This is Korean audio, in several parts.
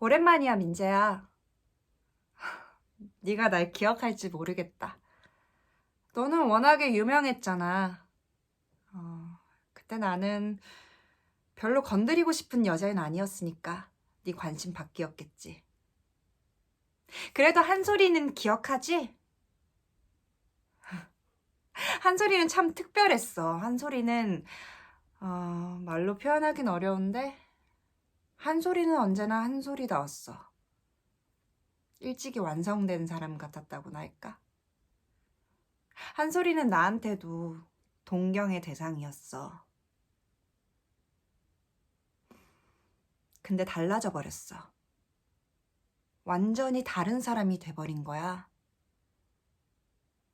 오랜만이야, 민재야. 네가 날 기억할지 모르겠다. 너는 워낙에 유명했잖아. 어, 그때 나는 별로 건드리고 싶은 여자는 아니었으니까 네 관심 받기였겠지. 그래도 한소리는 기억하지? 한소리는 참 특별했어. 한소리는 어, 말로 표현하긴 어려운데 한 소리는 언제나 한 소리다웠어. 일찍이 완성된 사람 같았다고나 할까? 한 소리는 나한테도 동경의 대상이었어. 근데 달라져 버렸어. 완전히 다른 사람이 돼버린 거야.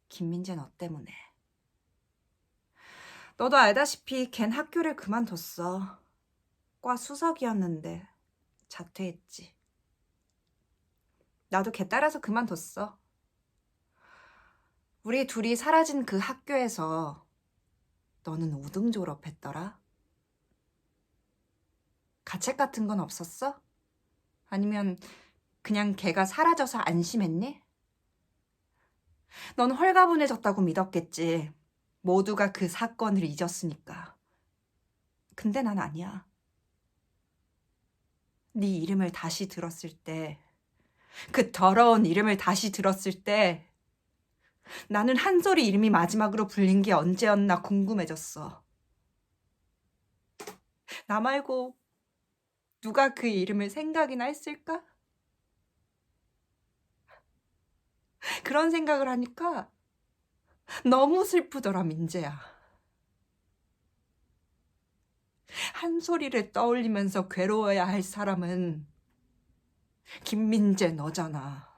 김민재 너 때문에. 너도 알다시피 걘 학교를 그만뒀어. 과 수석이었는데 자퇴했지. 나도 걔 따라서 그만뒀어. 우리 둘이 사라진 그 학교에서 너는 5등 졸업했더라. 가책 같은 건 없었어? 아니면 그냥 걔가 사라져서 안심했니? 넌 헐가분해졌다고 믿었겠지. 모두가 그 사건을 잊었으니까. 근데 난 아니야. 네 이름을 다시 들었을 때, 그 더러운 이름을 다시 들었을 때, 나는 한솔이 이름이 마지막으로 불린 게 언제였나 궁금해졌어. 나 말고 누가 그 이름을 생각이나 했을까? 그런 생각을 하니까 너무 슬프더라, 민재야. 한 소리를 떠올리면서 괴로워야 할 사람은 김민재 너잖아.